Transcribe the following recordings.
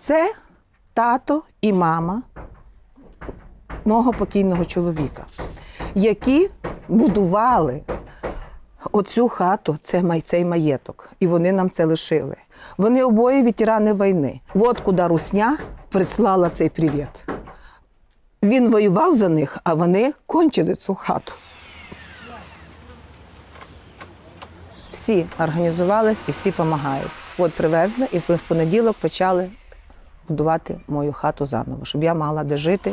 Це тато і мама мого покійного чоловіка, які будували оцю хату, цей маєток, і вони нам це лишили. Вони обоє ветерани війни. От куди Русня прислала цей привіт. Він воював за них, а вони кончили цю хату. Всі організувались і всі допомагають. От привезли, і в понеділок почали будувати мою хату заново, щоб я мала де жити.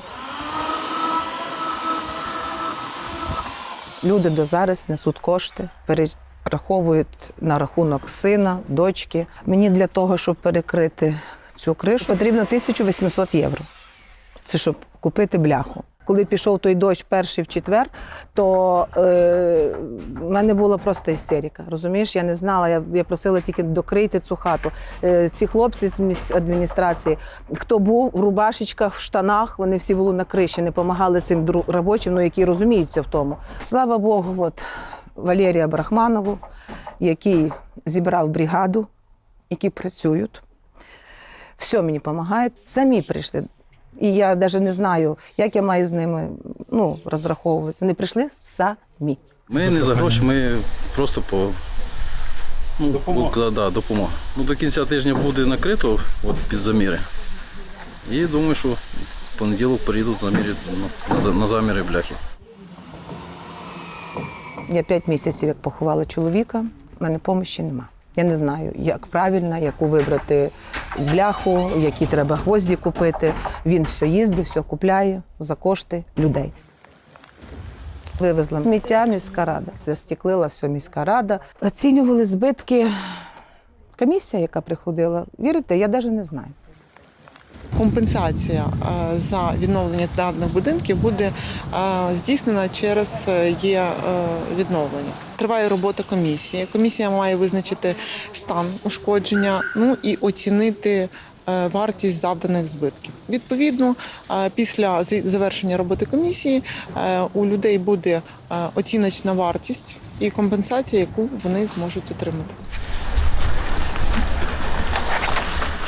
Люди до зараз несуть кошти, перераховують на рахунок сина, дочки. Мені для того, щоб перекрити цю кришу, потрібно 1800 євро. Це щоб купити бляху. Коли пішов той дощ перший в четвер, то е, в мене була просто істерика. Розумієш, я не знала. Я, я просила тільки докрити цю хату. Е, ці хлопці з міс- адміністрації, хто був в рубашечках, в штанах, вони всі були на криші, не допомагали цим робочим, ну, які розуміються в тому. Слава Богу, от Валерія Брахманову, який зібрав бригаду, які працюють все мені допомагають. Самі прийшли. І я навіть не знаю, як я маю з ними ну, розраховуватися. Вони прийшли самі. Ми не за гроші, ми просто по ну, Допомога. Да, да, допомога. Ну, до кінця тижня буде накрито от, під заміри. І думаю, що в понеділок приїдуть заміри, на, на, на заміри бляхи. Я п'ять місяців як поховала чоловіка, в мене допомоги нема. Я не знаю, як правильно, яку вибрати бляху, які треба гвозді купити. Він все їздить, все купляє за кошти людей. Вивезла сміття міська рада. Застеклила все міська рада. Оцінювали збитки. Комісія, яка приходила, вірите, я навіть не знаю. Компенсація е, за відновлення даних будинків буде е, здійснена через е, є відновлення. Триває робота комісії. Комісія має визначити стан ушкодження, ну і оцінити вартість завданих збитків. Відповідно, після завершення роботи комісії у людей буде оціночна вартість і компенсація, яку вони зможуть отримати.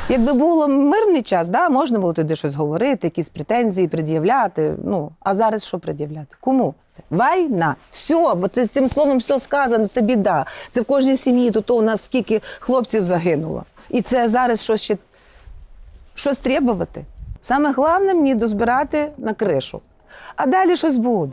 Якби було мирний час, да, можна було туди щось говорити, якісь претензії пред'являти. Ну, а зараз що пред'являти? Кому? Війна. Все, бо це цим словом все сказано, це біда. Це в кожній сім'ї, то, то у нас скільки хлопців загинуло. І це зараз щось ще щось требувати. Саме головне мені дозбирати на кришу. А далі щось буде.